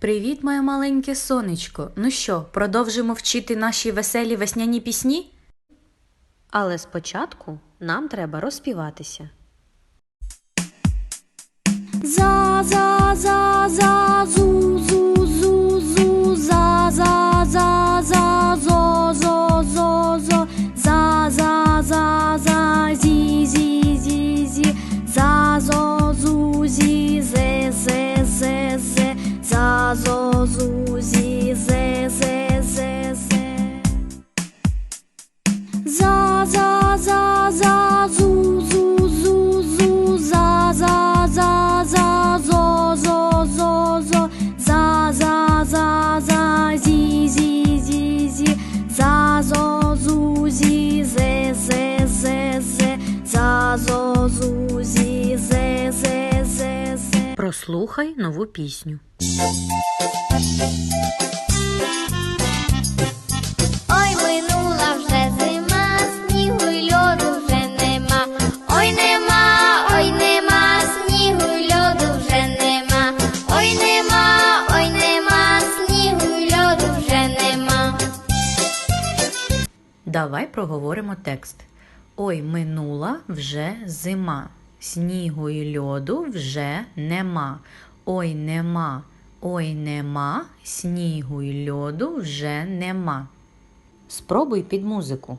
Привіт, моє маленьке сонечко. Ну що, продовжимо вчити наші веселі весняні пісні? Але спочатку нам треба розпіватися. За зо зі зе зе зе зе Прослухай нову пісню. Ой, минула вже зима, снігу й льоду вже нема. Ой, нема, ой, нема, снігу й льоду вже нема. Ой, нема, ой, нема, снігу й льоду вже нема. Давай проговоримо текст. Ой, минула вже зима. Снігу й льоду вже нема. Ой, нема, ой, нема, снігу й льоду вже нема. Спробуй під музику.